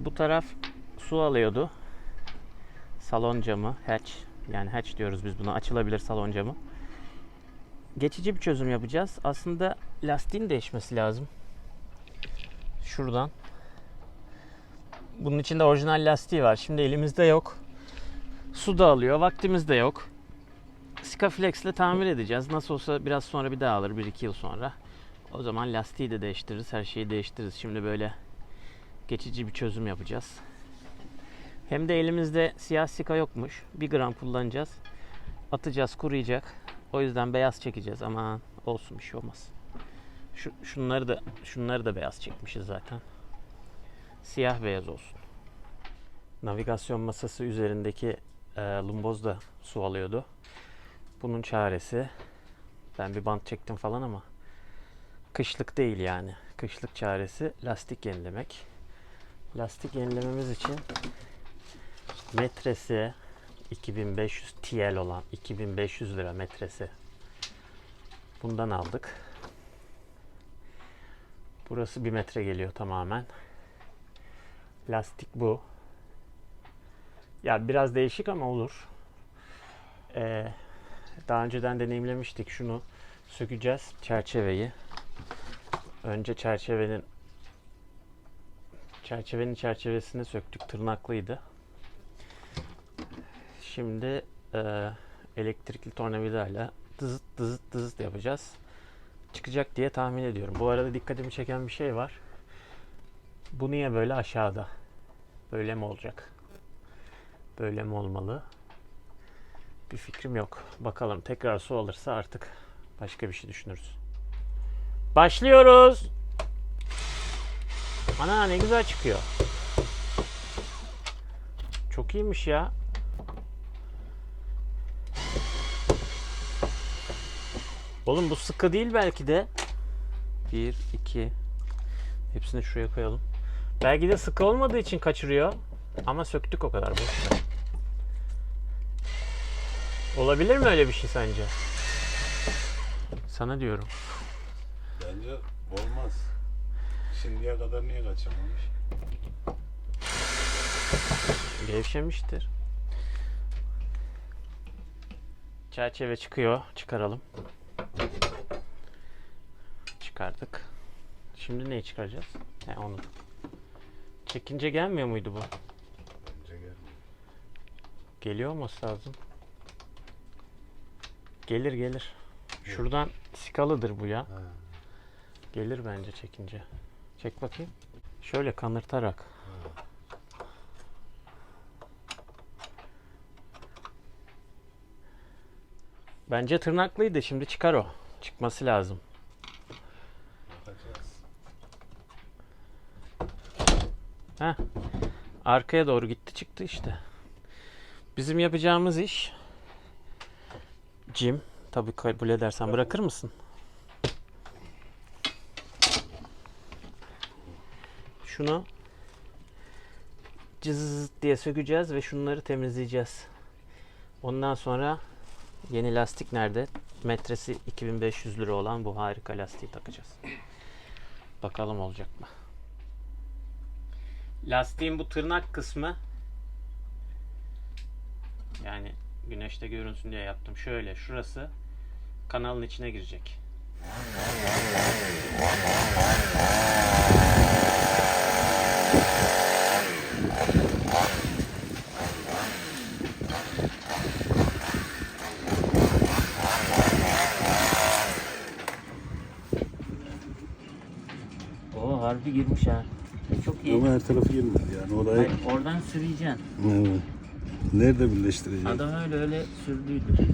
Bu taraf su alıyordu. Salon camı, hatch. Yani hatch diyoruz biz buna. Açılabilir salon camı. Geçici bir çözüm yapacağız. Aslında lastiğin değişmesi lazım. Şuradan. Bunun içinde orijinal lastiği var. Şimdi elimizde yok. Su da alıyor. Vaktimiz de yok. Sikaflex ile tamir edeceğiz. Nasıl olsa biraz sonra bir daha alır. 1-2 yıl sonra. O zaman lastiği de değiştiririz. Her şeyi değiştiririz. Şimdi böyle geçici bir çözüm yapacağız. Hem de elimizde siyah sika yokmuş. 1 gram kullanacağız. Atacağız kuruyacak. O yüzden beyaz çekeceğiz. Ama olsun bir şey olmaz. Şu, şunları da şunları da beyaz çekmişiz zaten. Siyah beyaz olsun. Navigasyon masası üzerindeki e, lumboz da su alıyordu. Bunun çaresi ben bir bant çektim falan ama kışlık değil yani. Kışlık çaresi lastik yenilemek. Lastik yenilememiz için metresi 2500 TL olan 2500 lira metresi. Bundan aldık. Burası bir metre geliyor tamamen. Lastik bu. Ya biraz değişik ama olur. Ee, daha önceden deneyimlemiştik. Şunu sökeceğiz çerçeveyi. Önce çerçevenin çerçevenin çerçevesini söktük. Tırnaklıydı. Şimdi e, elektrikli tornavidayla dızıt dızıt dızıt yapacağız. Çıkacak diye tahmin ediyorum. Bu arada dikkatimi çeken bir şey var. Bu niye böyle aşağıda? Böyle mi olacak? Böyle mi olmalı? Bir fikrim yok. Bakalım tekrar su alırsa artık başka bir şey düşünürüz. Başlıyoruz. Ana ne güzel çıkıyor. Çok iyiymiş ya. Oğlum bu sıkı değil belki de. 1, 2. Hepsini şuraya koyalım. Belki de sıkı olmadığı için kaçırıyor. Ama söktük o kadar. Boş ver. Olabilir mi öyle bir şey sence? Sana diyorum. Bence olmaz. Şimdiye kadar niye kaçamamış? Gevşemiştir. Çerçeve çıkıyor. Çıkaralım. Çıkardık. Şimdi neyi çıkaracağız? He onu. Çekince gelmiyor muydu bu? Bence gelmiyor. Geliyor olması lazım. Gelir gelir. Şuradan sikalıdır bu ya. Ha. Gelir bence çekince. Çek bakayım. Şöyle kanırtarak. Bence tırnaklıydı. Şimdi çıkar o. Çıkması lazım. Heh. Arkaya doğru gitti çıktı işte. Bizim yapacağımız iş Jim tabii kabul edersen bırakır mısın? Şunu cız diye sökeceğiz ve şunları temizleyeceğiz. Ondan sonra yeni lastik nerede? Metresi 2500 lira olan bu harika lastiği takacağız. Bakalım olacak mı? Lastiğin bu tırnak kısmı yani güneşte görünsün diye yaptım. Şöyle şurası kanalın içine girecek. O harbi girmiş ha. Çok iyi. Ama her tarafı girmedi yani orayı. Hayır, oradan sürüyeceksin. Evet. Nerede birleştireceğiz? Adam öyle öyle sürdüydü.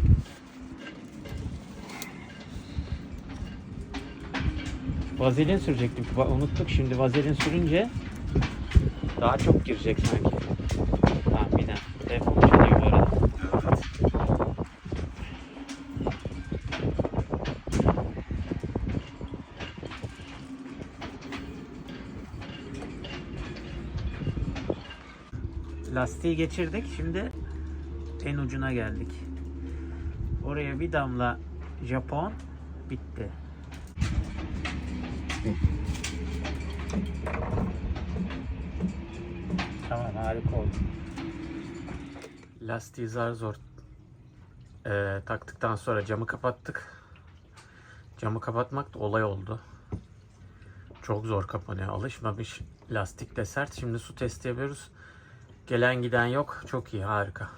Vazelin sürecektik. Va- Unuttuk şimdi vazelin sürünce daha çok girecek sanki. Tahminen. Telefon çalıyor bu arada. Evet. Lastiği geçirdik. Şimdi en ucuna geldik. Oraya bir damla Japon bitti. Tamam harika oldu. Lastiği zar zor eee, taktıktan sonra camı kapattık. Camı kapatmak da olay oldu. Çok zor kapanıyor. Alışmamış. Lastik de sert. Şimdi su testi yapıyoruz. Gelen giden yok. Çok iyi harika.